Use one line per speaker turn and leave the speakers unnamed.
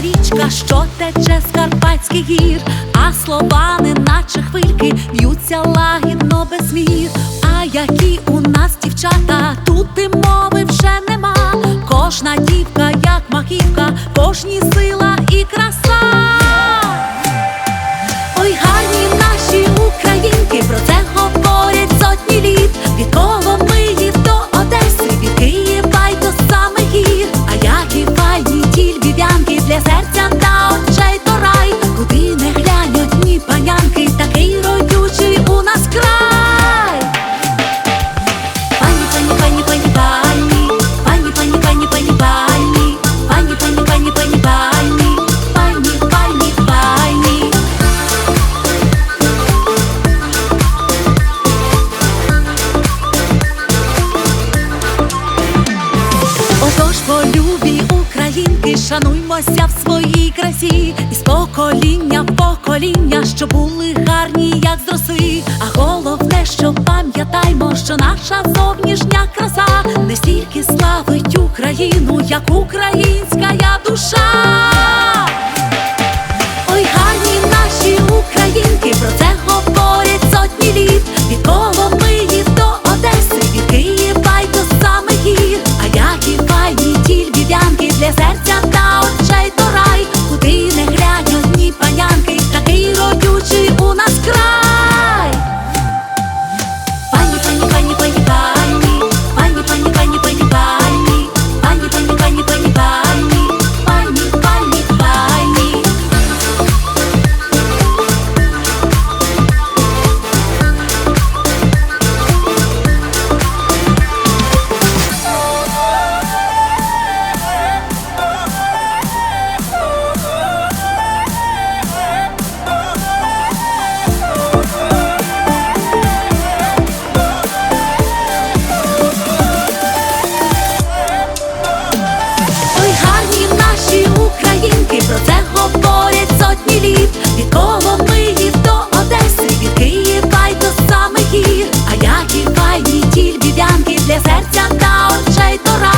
річка, що тече з Карпатських гір, а слова, неначе хвильки, б'ються лагідно без мір. А які у нас дівчата, тут і мови вже нема. Кожна дівка, як маківка, кожній Боголюбі українки, шануймося в своїй красі, із покоління в покоління, що були гарні, як з. А головне, що пам'ятаймо, що наша зовнішня краса не стільки славить Україну, як українська душа. Сніданки для серця та очей до